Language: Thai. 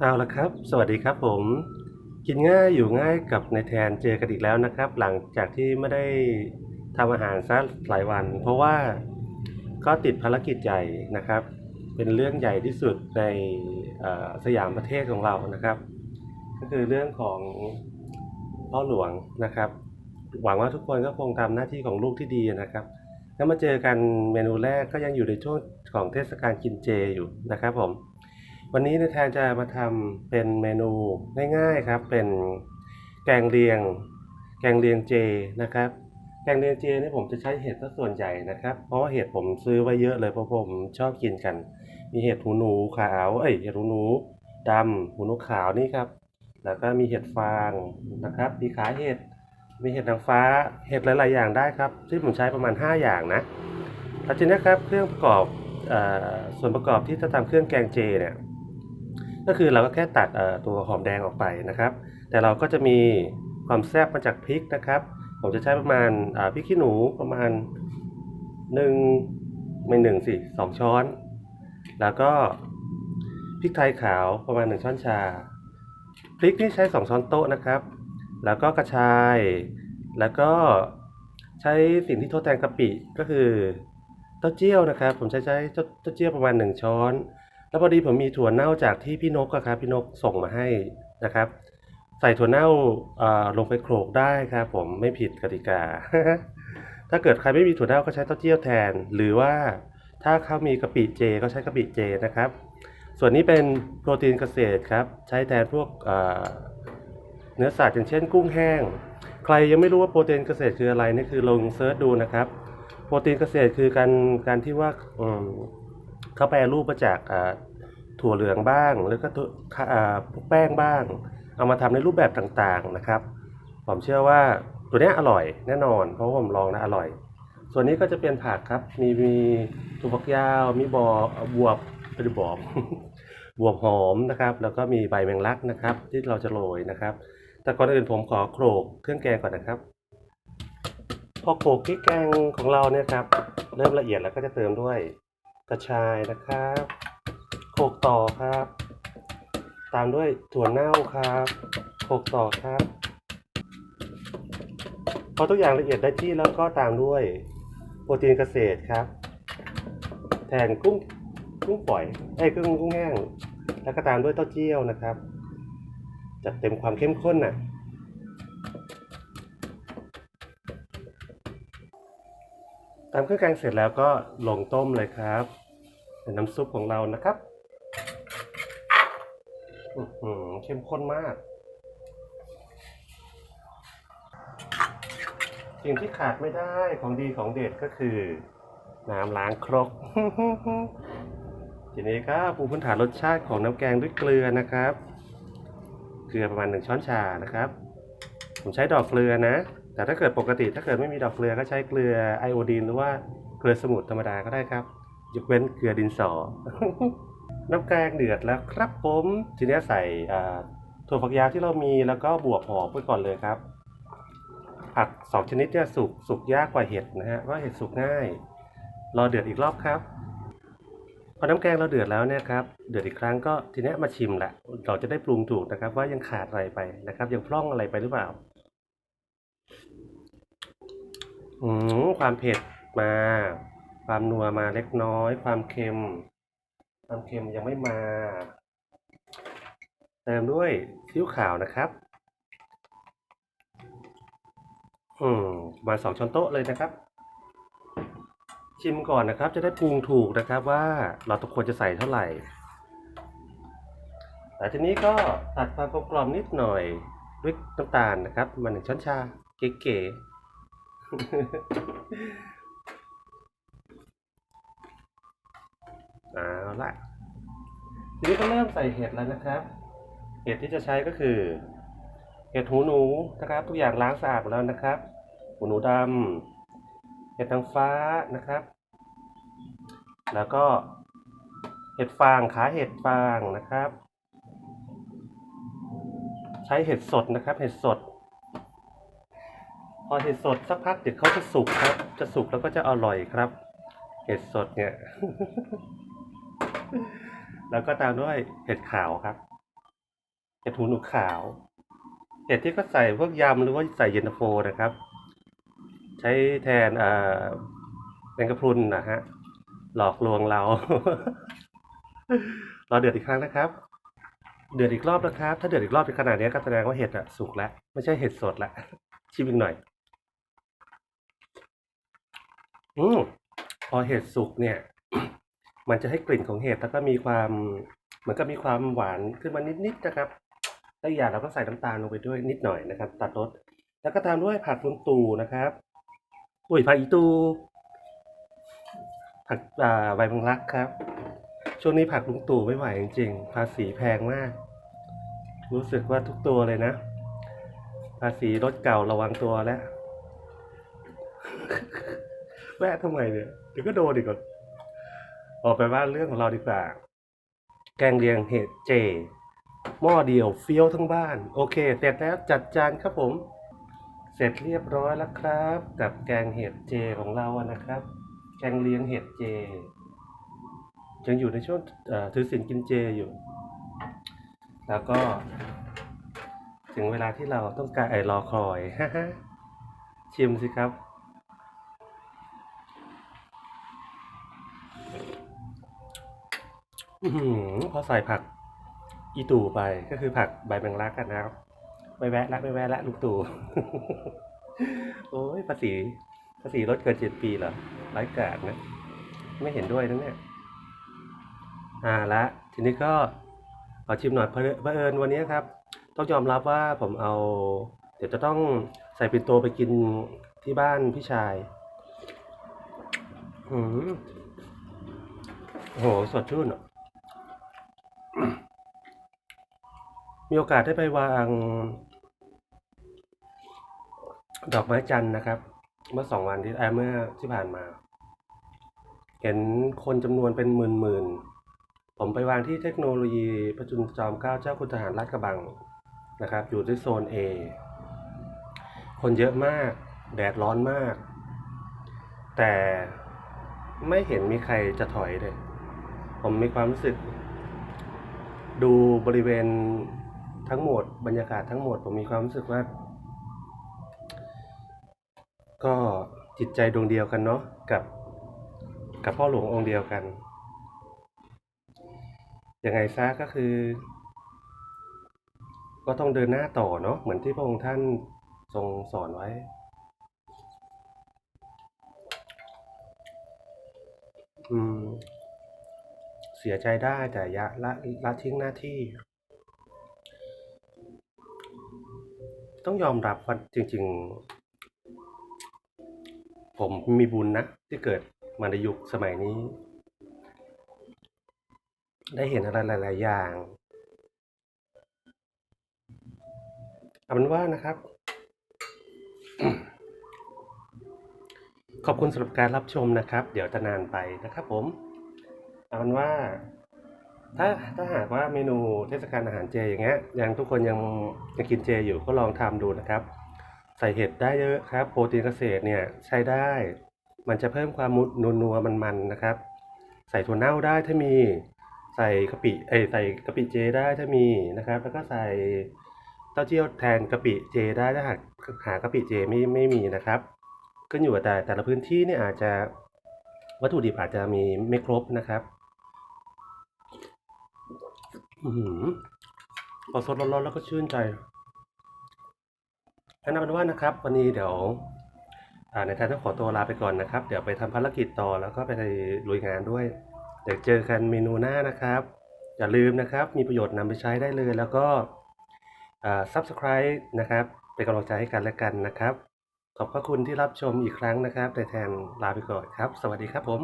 เอาละครับ สวัสดีครับผม กินง่ายอยู่ง่ายกับในแทนเจอกันอีกแล้วนะครับ หลังจากที่ไม่ได้ทำอาหารซะหลายวัน เพราะว่าก็ติดภารกิจใหญ่นะครับ เป็นเรื่องใหญ่ที่สุดในสยามประเทศของเรานะครับ ก็คือเรื่องของพ่อหลวงนะครับ หวังว่าทุกคนก็คงทำหน้าที่ของลูกที่ดีนะครับ แล้วมาเจอกันเมนูแรกก็ยังอยู่ในช่วงของเทศกาลกินเจอยู่นะครับผม วันนี้นายแทนจะมาทำเป็นเมนูง่ายๆครับ เป็นแกงเลียง แกงเลียงเจนะครับ แกงเลียงเจนี่ผมจะใช้เห็ดซะส่วนใหญ่นะครับ เพราะว่าเห็ดผมซื้อไว้เยอะเลยเพราะผมชอบกินกัน มีเห็ดหูหนูขาวเอ้ยเห็ดหูหนูดำหูหนูขาวนี่ครับ แล้วก็มีเห็ดฟางนะครับ มีขาเห็ด มีเห็ดนางฟ้า เห็ดหลายๆอย่างได้ครับที่ผมใช้ประมาณ 5 อย่างนะแล้วทีนี้ครับเครื่องประกอบออส่วนประกอบที่จะทำเครื่องแกงเจเนี่ย ก็คือเราก็แค่ตัดตัวหอมแดงออกไปนะครับ แต่เราก็จะมีความแซ่บมาจากพริกนะครับ ผมจะใช้ประมาณพริกขี้หนูประมาณหนึ่งไม่หนึ่งสิสองช้อน แล้วก็พริกไทยขาวประมาณหนึ่งช้อนชา พริกนี่ใช้สองช้อนโต๊ะนะครับ แล้วก็กระชาย แล้วก็ใช้สิ่งที่ทดแทนกะปิก็คือเต้าเจี้ยวนะครับ ผมใช้ใช้เต้าเต้าเจี้ยวประมาณหนึ่งช้อน แล้วพอดีผมมีถั่วเน่าจากที่พี่นกครับ พี่นกส่งมาให้นะครับ ใส่ถั่วเน่าลงไปโขลกได้ครับผมไม่ผิดกติกา ถ้าเกิดใครไม่มีถั่วเน่าก็ใช้เต้าเจี้ยวแทน หรือว่าถ้าเขามีกะปิเจก็ใช้กะปิเจนะครับ ส่วนนี้เป็นโปรตีนเกษตรครับ ใช้แทนพวกเนื้อสัตว์อย่างเช่น กุ้งแห้ง ใครยังไม่รู้ว่าโปรตีนเกษตรคืออะไรนี่คือลองเซิร์ชดูนะครับ โปรตีนเกษตรคือการการที่ว่าเขาแปรรูปมาจากา ถั่วเหลืองบ้าง แล้วก็ตัวอ่าพวกแป้งบ้าง เอามาทำในรูปแบบต่างๆนะครับ ผมเชื่อว่าตัวนี้อร่อยแน่นอน เพราะว่าผมลองนะอร่อย ส่วนนี้ก็จะเป็นผักครับ มีมีถั่วฝักยาว มีบอบวบเป็นบอบบวบหอมนะครับ แล้วก็มีใบแมงลักนะครับ ที่เราจะโรยนะครับ แต่ก่อนอื่นผมขอโขลกเครื่องแกงก่อนนะครับพอโขลกพริกแกงของเราเนี่ยครับเริ่มละเอียดแล้วก็จะเติมด้วยกระชายนะครับ โขกต่อครับ ตามด้วยถั่วเน่าครับโขกต่อครับ พอทุกอย่างละเอียดได้ที่แล้วก็ตามด้วยโปรตีนเกษตรครับ แทนกุ้งกุ้งปล่อยไอ้กุ้งกุ้งแห้งแล้วก็ตามด้วยเต้าเจี้ยวนะครับ จัดเต็มความเข้มข้นน่ะตามเครื่องแกงเสร็จแล้วก็ลงต้มเลยครับเป็นน้ำซุปของเรานะครับ เข้มข้นมาก สิ่งที่ขาดไม่ได้ของดีของเด็ดก็คือ น้ำล้างครก ทีนี้ก็ปูพื้นฐานรสชาติของน้ำแกงด้วยเกลือนะครับ เกลือประมาณหนึ่งช้อนชานะครับ ผมใช้ดอกเกลือนะ แต่ถ้าเกิดปกติถ้าเกิดไม่มีดอกเกลือก็ใช้เกลือไอโอดีนหรือว่าเกลือสมุทรธรรมดาก็ได้ครับยกเว้นเกลือดินสอ น้ำแกงเดือดแล้วครับผมทีนี้ใส่ถั่วฝักยาวที่เรามีแล้วก็บวบหอมไปก่อนเลยครับผักสองชนิดเนี่ยสุกสุกยากกว่าเห็ดนะฮะเพราะเห็ดสุกง่าย รอเดือดอีกรอบครับพอน้ำแกงเราเดือดแล้วเนี่ยครับเดือดอีกครั้งก็ทีนี้มาชิมแหละเราจะได้ปรุงถูกนะครับ ว่ายังขาดอะไรไปนะครับ ยังพร่องอะไรไปหรือเปล่าอืมความเผ็ดมา ความนัวมาเล็กน้อย ความเค็ม ความเค็มยังไม่มา เติมด้วยซีอิ๊วขาวนะครับ อืมประมาณสองช้อนโต๊ะเลยนะครับ ชิมก่อนนะครับ จะได้ปรุงถูกนะครับว่าเราต้องควรจะใส่เท่าไหร่แต่ทีนี้ก็ตัดความกลมกลอมนิดหน่อยด้วยน้ำตาลนะครับ มาหนึ่งช้อนชาเก๋ๆ เอาละทีนี้ก็เริ่มใส่เห็ดแล้วนะครับ เห็ดที่จะใช้ก็คือ เห็ดหูหนูนะครับ ทุกอย่างล้างสะอาดหมดแล้วนะครับ หูหนูดำเห็ดนางฟ้านะครับ แล้วก็เห็ดฟางขาเห็ดฟางนะครับ ใช้เห็ดสดนะครับ เห็ดสด พอเห็ดสดสักพักเดี๋ยวเขาจะสุกครับ จะสุกแล้วก็จะอร่อยครับ เห็ดสดเนี่ย แล้วก็ตามด้วยเห็ดขาวครับ เห็ดหูหนูขาว เห็ดที่ก็ใส่พวกยำหรือว่าใส่เย็นตาโฟนะครับ ใช้แทนเอ่อแมงกะพรุนนะฮะ หลอกลวงเรา เรอเดือดอีกครั้งนะครับ เดือดอีกรอบนะครับ ถ้าเดือดอีกรอบเป็นขนาดนี้ก็แสดงว่าเห็ดอะสุกแล้ว ไม่ใช่เห็ดสดละชิมอีกหน่อย อืมพอเห็ดสุกเนี่ย มันจะให้กลิ่นของเห็ดแล้วก็มีความเหมือนก็มีความหวานขึ้นมานิดๆนะครับแล้วอย่างเราก็ใส่น้ำตาลลงไปด้วยนิดหน่อยนะครับ ตัดรสแล้วก็ตามด้วยผักลุงตู่นะครับอุ้ยผักอีตูผักใบมังลักครับ ช่วงนี้ผักลุงตู่ไม่ไหวจริงๆ ภาษีแพงมาก รู้สึกว่าทุกตัวเลยนะ ภาษีรถเก่าระวังตัวแล้ว แวะทำไมเนี่ยเดี๋ยวก็โดนอีกก่อน ออกไปว่าเรื่องของเราดีกว่า แกงเลียงเห็ดเจ หม้อเดียวเฟี้ยวทั้งบ้าน โอเค เสร็จแล้วจัดจานครับผม เสร็จเรียบร้อยแล้วครับ กับแกงเห็ดเจของเราอะนะครับ แกงเลียงเห็ดเจ ยังอยู่ในช่วงถือศีลกินเจอยู่ แล้วก็ ถึงเวลาที่เราต้องการไอรอคอย ชิมสิครับ พอใส่ผักอีตู่ไปก็คือผักใบแมงลักกันนะครับไม่แวะละไม่แวะละลูกตู่โอ้ยภาษีภาษีลดเกินเจ็ดปีเหรอไร้กาดนะ ไม่เห็นด้วยนะเนี่ยอ่าละทีนี้ก็ขอชิมหน่อยเพอเอิญวันนี้ครับ ต้องยอมรับว่าผมเอา เดี๋ยวจะต้องใส่ปิ่นโตไปกินที่บ้านพี่ชายอืมโอ้โหสดชื่นอะ มีโอกาสได้ไปวาง ดอกไม้จันทร์นะครับ เมื่อสองวันที่เมื่อที่ผ่านมา เห็นคนจำนวนเป็นหมื่นหมื่นๆผมไปวางที่เทคโนโลยีประจุจอมเกล้าเจ้าคุณทหารราชกระบังนะครับ อยู่ที่โซน A คนเยอะมาก แดดร้อนมาก แต่ไม่เห็นมีใครจะถอยเลย ผมมีความรู้สึก ดูบริเวณ ทั้งหมดบรรยากาศทั้งหมดผมมีความรู้สึกว่า ก็จิตใจดวงเดียวกันเนาะกับ กับพ่อหลวงองค์เดียวกันยังไงซะก็คือ ก็ต้องเดินหน้าต่อเนาะเหมือนที่พระองค์ท่านทรงสอนไว้ อืม เสียใจได้แต่ยะละละทิ้งหน้าที่ ต้องยอมรับว่าจริง ๆ ผมมีบุญนะ ที่เกิดมาในยุคสมัยนี้ ได้เห็นอะไรหลาย ๆ อย่างเอาเป็นว่านะครับ ขอบคุณสำหรับการรับชมนะครับ เดี๋ยวจะนานไปนะครับผมเอาเป็นว่า ถ้าถ้าหากว่าเมนูเทศกาลอาหารเจอย่างเงี้ยยังทุกคนยังยังกินเจอยู่ก็ลองทำดูนะครับ ใส่เห็ดได้เยอะครับ โปรตีนเกษตรเนี่ยใช้ได้ มันจะเพิ่มความมุนัวนัวมันๆนะครับ ใส่ถั่วเน่าได้ถ้ามีใส่กะปิเอใส่กะปิเจได้ถ้ามีนะครับ แล้วก็ใส่เต้าเจี้ยวแทนกะปิเจได้ถ้าหากหากะปิเจไม่ไม่มีนะครับขึ้นอยู่กับแต่แต่ละพื้นที่เนี่ยอาจจะวัตถุดิบอาจจะมีไม่ครบนะครับ พอสดร้อนๆแล้วก็ชื่นใจอันนั้นเป็นว่านะครับ วันนี้เดี๋ยวในทางต้องขอตัวลาไปก่อนนะครับ เดี๋ยวไปทำภารกิจต่อแล้วก็ไปลุยงานด้วย เดี๋ยวเจอกันเมนูหน้านะครับ อย่าลืมนะครับ มีประโยชน์นำไปใช้ได้เลย แล้วก็ subscribe นะครับ เป็นกำลังใจให้กันและกันนะครับ ขอบพระคุณที่รับชมอีกครั้งนะครับในแทนลาไปก่อนครับ สวัสดีครับผม